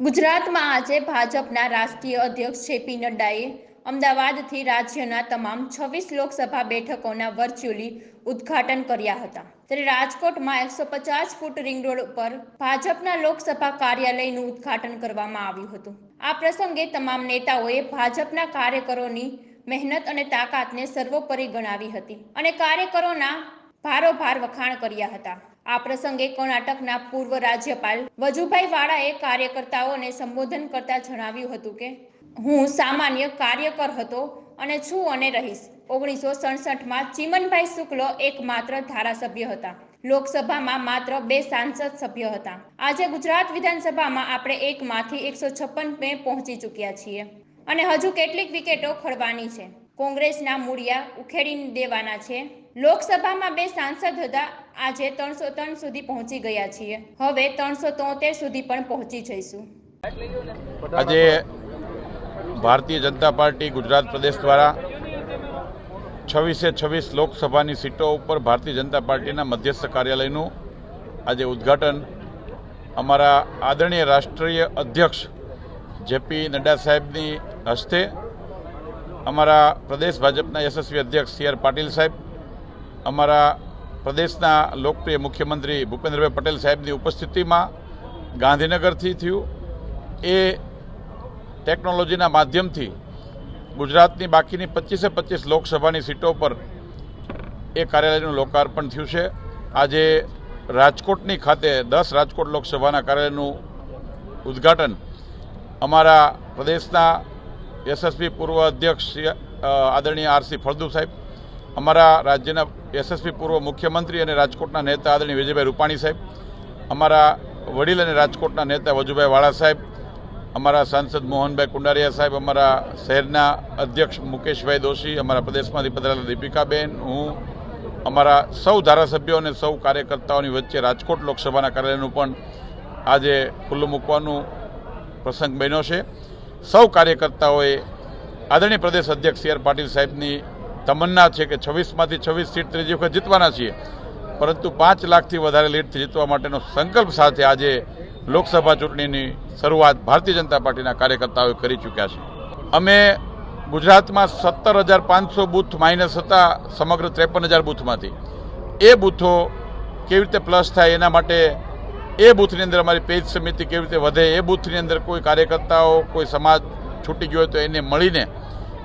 ગુજરાતમાં આજે ભાજપના રાષ્ટ્રીય અધ્યક્ષ જેપી નડ્ડાએ અમદાવાદથી રાજ્યના તમામ છવ્વીસ લોકસભા બેઠકોના વર્ચ્યુઅલી ઉદ્ઘાટન કર્યા હતા. ત્યારે રાજકોટમાં એકસો પચાસ ફૂટ રિંગ રોડ ઉપર ભાજપના લોકસભા કાર્યાલયનું ઉદ્ઘાટન કરવામાં આવ્યું હતું. આ પ્રસંગે તમામ નેતાઓએ ભાજપના કાર્યકરોની મહેનત અને તાકાતને સર્વોપરી ગણાવી હતી અને કાર્યકરોના ભારોભાર વખાણ કર્યા હતા. આ પ્રસંગે કર્ણાટકના પૂર્વ રાજ્યપાલ વજુભાઈ વાળાએ કાર્યકર્તાઓને સંબોધન કરતા જણાવ્યું હતું કે, હું સામાન્ય કાર્યકર હતો અને છું અને રહીશ. ઓગણીસો સડસઠમાં ચીમનભાઈ શુક્લ એકમાત્ર ધારાસભ્ય હતા. લોકસભામાં માત્ર બે સાંસદ સભ્ય હતા. આજે ગુજરાત વિધાનસભામાં આપણે એકમાંથી એકસો છપ્પન પહોંચી ચૂક્યા છીએ. અને હજુ કેટલીક વિકેટો ખડવાની છે. કોંગ્રેસના મૂળિયા ઉખેડી દેવાના છે. લોકસભામાં બે સાંસદ હતા. આજે ત્રણસો ત્રણ સુધી પહોંચી ગયા છીએ. હવે ત્રણસો તોતેર સુધી પણ પહોંચી જઈશું. આજે ભારતીય જનતા પાર્ટી ગુજરાત પ્રદેશ દ્વારા છવ્વીસે છવ્વીસ લોકસભાની સીટો ઉપર ભારતીય જનતા પાર્ટીના મધ્યસ્થ કાર્યાલયનું આજે ઉદ્ઘાટન અમારા આદરણીય રાષ્ટ્રીય અધ્યક્ષ જેપી નડ્ડા સાહેબની હસ્તે અમારા પ્રદેશ ભાજપના યશસ્વી અધ્યક્ષ સી આર પાટીલ સાહેબ, અમારા પ્રદેશના લોકપ્રિય મુખ્યમંત્રી ભૂપેન્દ્રભાઈ પટેલ સાહેબની ઉપસ્થિતિમાં ગાંધીનગરથી થયું. એ ટેકનોલોજીના માધ્યમથી ગુજરાતની બાકીની પચીસે પચીસ લોકસભાની સીટો પર એ કાર્યાલયનું લોકાર્પણ થયું છે. આજે રાજકોટની ખાતે દસ રાજકોટ લોકસભાના કાર્યાલયનું ઉદ્ઘાટન અમારા પ્રદેશના યશસ્વી પૂર્વ અધ્યક્ષ આદરણીય આરસી ફળદુ સાહેબ, અમારા રાજ્યના એસએસપી પૂર્વ મુખ્યમંત્રી અને રાજકોટના નેતા આદરણીય વિજયભાઈ રૂપાણી સાહેબ, અમારા વડીલ અને રાજકોટના નેતા વજુભાઈ વાળા સાહેબ, અમારા સાંસદ મોહનભાઈ કુંડારિયા સાહેબ, અમારા શહેરના અધ્યક્ષ મુકેશભાઈ દોશી, અમારા પ્રદેશમાંથી પધારેલા દીપિકાબેન, હું, અમારા સૌ ધારાસભ્યો અને સૌ કાર્યકર્તાઓની વચ્ચે રાજકોટ લોકસભાના કાર્યાલયનું પણ આજે ખુલ્લું મૂકવાનું પ્રસંગ બન્યો છે. સૌ કાર્યકર્તાઓએ આદરણીય પ્રદેશ અધ્યક્ષ સી આર પાટીલ સાહેબની તમન્ના છે કે છવ્વીસમાંથી છવ્વીસ સીટ ત્રીજી વખત જીતવાના છીએ. પરંતુ પાંચ લાખથી વધારે લીડથી જીતવા માટેનો સંકલ્પ સાથે આજે લોકસભા ચૂંટણીની શરૂઆત ભારતીય જનતા પાર્ટીના કાર્યકર્તાઓએ કરી ચૂક્યા છે. અમે ગુજરાતમાં સત્તર હજાર પાંચસો બૂથ માઇનસ હતા, સમગ્ર ત્રેપન હજાર બૂથમાંથી. એ બૂથો કેવી રીતે પ્લસ થાય એના માટે એ બૂથની અંદર અમારી પેજ સમિતિ કેવી રીતે વધે, એ બૂથની અંદર કોઈ કાર્યકર્તાઓ, કોઈ સમાજ છૂટી ગયો હોય તો એને મળીને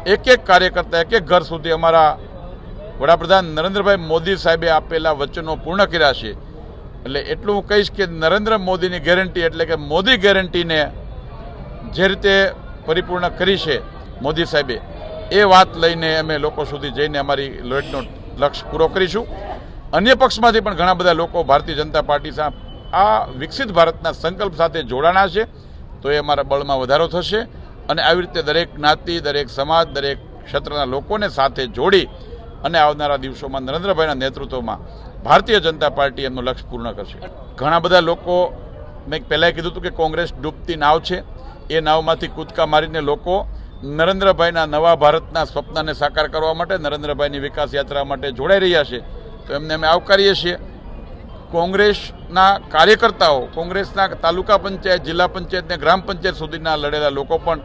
એક એક કાર્યકર્તા એક એક ઘર સુધી અમારા વડાપ્રધાન નરેન્દ્રભાઈ મોદી સાહેબે આપેલા વચનો પૂર્ણ કર્યા છે. એટલે એટલું હું કહીશ કે નરેન્દ્ર મોદીની ગેરંટી એટલે કે મોદી ગેરંટીને જે રીતે પરિપૂર્ણ કરી છે મોદી સાહેબે, એ વાત લઈને અમે લોકો સુધી જઈને અમારી લડતનો લક્ષ્ય પૂરો કરીશું. અન્ય પક્ષમાંથી પણ ઘણા બધા લોકો, ભારતીય જનતા પાર્ટી સાથે આ વિકસિત ભારતના સંકલ્પ સાથે જોડાણા છે, તો એ અમારા બળમાં વધારો થશે અને આવી રીતે દરેક જ્ઞાતિ, દરેક સમાજ, દરેક ક્ષેત્રના લોકોને સાથે જોડી અને આવનારા દિવસોમાં નરેન્દ્રભાઈના નેતૃત્વમાં ભારતીય જનતા પાર્ટી એમનું લક્ષ્ય પૂર્ણ કરશે. ઘણા બધા લોકો મેં પહેલાં કીધું હતું કે કોંગ્રેસ ડૂબતી નાવ છે. એ નાવમાંથી કૂદકા મારીને લોકો નરેન્દ્રભાઈના નવા ભારતના સ્વપ્નને સાકાર કરવા માટે, નરેન્દ્રભાઈની વિકાસ યાત્રા માટે જોડાઈ રહ્યા છે. તો એમને અમે આવકારીએ છીએ. કોંગ્રેસના કાર્યકર્તાઓ કોંગ્રેસના તાલુકા પંચાયત, જિલ્લા પંચાયત ને ગ્રામ પંચાયત સુધીના લડેલા લોકો પણ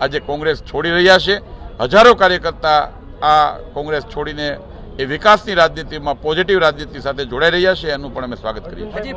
આજે કોંગ્રેસ છોડી રહ્યા છે. હજારો કાર્યકર્તા આ કોંગ્રેસ છોડીને એ વિકાસની રાજનીતિમાં પોઝિટિવ રાજનીતિ સાથે જોડાઈ રહ્યા છે. એનું પણ અમે સ્વાગત કરીએ છીએ.